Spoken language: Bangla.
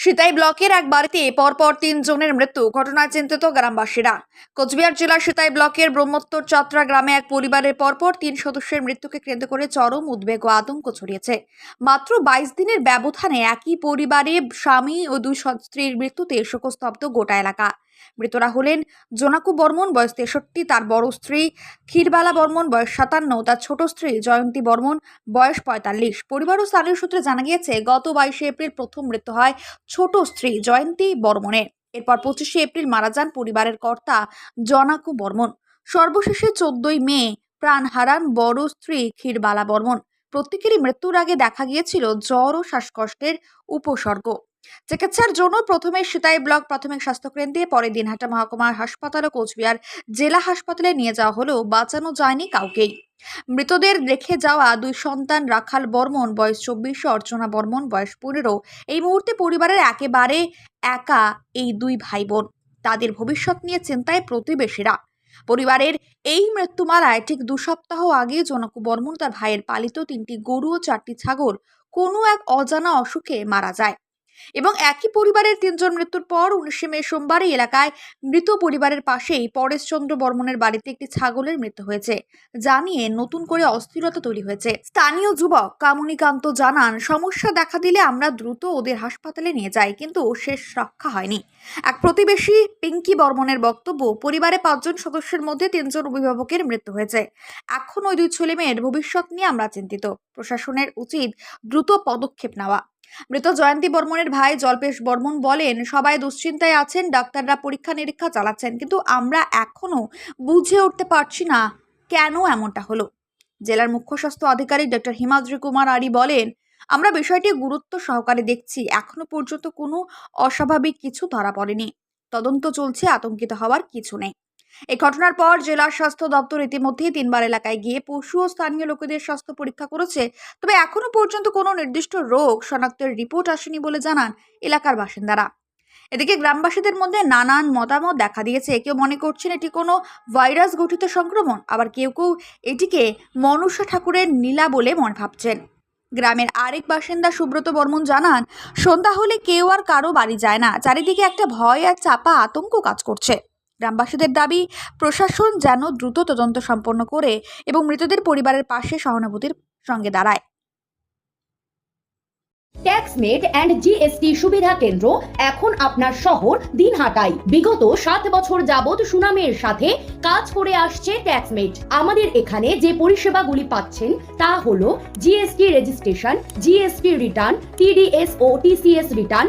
সিতাই ব্লকের এক বাড়িতে পরপর তিনজনের মৃত্যু, ঘটনায় চিন্তিত গ্রামবাসীরা। কোচবিহার জেলার সিতাই ব্লকের ব্রহ্মোত্তর চত্রা গ্রামে এক পরিবারের পরপর তিন সদস্যের মৃত্যুকে কেন্দ্র করে চরম উদ্বেগ ও আতঙ্ক ছড়িয়েছে। মাত্র বাইশ দিনের ব্যবধানে একই পরিবারে স্বামী ও দুই স্ত্রীর মৃত্যুতে শোকস্তব্ধ গোটা এলাকা। মৃতরা হলেন জোনাকু বর্মন, বয়স তেষট্টি, তার বড় স্ত্রী ক্ষীরবালা বর্মন, বয়স সাতান্ন, তার ছোট স্ত্রী জয়ন্তী বর্মন, বয়স পঁয়তাল্লিশ। পরিবার ও স্থানীয় সূত্রে জানা গিয়েছে, গত বাইশে এপ্রিল প্রথম মৃত্যু হয় ছোট স্ত্রী জয়ন্তী বর্মনের। এরপর পঁচিশে এপ্রিল মারা যান পরিবারের কর্তা জনাকু বর্মন। সর্বশেষে চোদ্দই মে প্রাণ হারান বড় স্ত্রী ক্ষীরবালা বর্মন। প্রত্যেকেরই মৃত্যুর আগে দেখা গিয়েছিল জ্বর ও শ্বাসকষ্টের উপসর্গ। চিকিৎসার জন্য প্রথমে সিতাই ব্লক প্রাথমিক স্বাস্থ্যকেন্দ্রে, পরে দিনহাটা মহকুমা হাসপাতাল ও কোচবিহার জেলা হাসপাতালে নিয়ে যাওয়া হলেও বাঁচানো যায়নি কাউকেই। মৃতদের রেখে যাওয়া দুই সন্তান রাখাল বর্মন, বয়স চব্বিশ, অর্চনা বর্মন, বয়স পনেরো। এই মুহূর্তে পরিবারের একেবারে একা এই দুই ভাই বোন তাদের ভবিষ্যৎ নিয়ে চিন্তায় প্রতিবেশীরা। পরিবারের এই মৃত্যুমালায় ঠিক দু সপ্তাহ আগে জনকু বর্মন তার ভাইয়ের পালিত তিনটি গরু ও চারটি ছাগল কোনো এক অজানা অসুখে মারা যায়। এবং একই পরিবারের তিনজন মৃত্যুর পর উনিশে মে সোমবার এই এলাকায় মৃত পরিবারের পাশেই পরেশচন্দ্র বর্মনের বাড়িতে একটি ছাগলের মৃত্যু হয়েছে, যা নিয়ে নতুন করে অস্থিরতা তৈরি হয়েছে। স্থানীয় যুবক কামুনিকান্ত জানান, সমস্যা দেখা দিলে আমরা দ্রুত ওদের হাসপাতালে নিয়ে যাই, কিন্তু শেষ রক্ষা হয়নি। এক প্রতিবেশী পিঙ্কি বর্মনের বক্তব্য, পরিবারে পাঁচজন সদস্যের মধ্যে তিনজন অভিভাবকের মৃত্যু হয়েছে। এখন ওই দুই ছেলে মেয়ের ভবিষ্যৎ নিয়ে আমরা চিন্তিত। প্রশাসনের উচিত দ্রুত পদক্ষেপ নেওয়া। মৃত জয়ন্তী বর্মনের ভাই জল্পেশ বর্মন বলেন, সবাই দুশ্চিন্তায় আছেন, ডাক্তাররা পরীক্ষা নিরীক্ষা চালাচ্ছেন, কিন্তু আমরা এখনও বুঝে উঠতে পারছি না কেন এমনটা হলো। জেলার মুখ্য স্বাস্থ্য আধিকারিক ডক্টর হিমাদ্রি কুমার আরি বলেন, আমরা বিষয়টি গুরুত্ব সহকারে দেখছি, এখনও পর্যন্ত কোনো অস্বাভাবিক কিছু ধরা পড়েনি। তদন্ত চলছে, আতঙ্কিত হওয়ার কিছু নেই। এই ঘটনার পর জেলা স্বাস্থ্য দপ্তর ইতিমধ্যেই তিনবার এলাকায় গিয়ে পশু ও স্থানীয় লোকেদের স্বাস্থ্য পরীক্ষা করেছে। তবে এখনও পর্যন্ত কোনো নির্দিষ্ট রোগ শনাক্তের রিপোর্ট আসেনি বলে জানান এলাকার বাসিন্দারা। এদিকে গ্রামবাসীদের মধ্যে নানান মতামত দেখা দিয়েছে। কেউ মনে করছেন এটি কোনো ভাইরাস গঠিত সংক্রমণ, আবার কেউ কেউ এটিকে মনুষ্য ঠাকুরের নীলা বলে মনে ভাবছেন। গ্রামের আরেক বাসিন্দা সুব্রত বর্মন জানান, সন্ধ্যা হলে কেউ আর কারও বাড়ি যায় না। চারিদিকে একটা ভয় আর চাপা আতঙ্ক কাজ করছে। গ্রামবাসীদের দাবি, প্রশাসন যেন দ্রুত তদন্ত সম্পন্ন করে এবং মৃতদের পরিবারের পাশে সহানুভূতির সঙ্গে দাঁড়ায়। ট্যাক্সমেট অ্যান্ড জিএসটি সুবিধা কেন্দ্র এখন আপনার শহর দিনহাটায়। বিগত সাত বছর যাবৎ সুনামের সাথে কাজ করে আসছে ট্যাক্সমেট। আমাদের এখানে যে পরিষেবাগুলি পাচ্ছেন তা হলো GST registration, GST return, TDS ও TCS return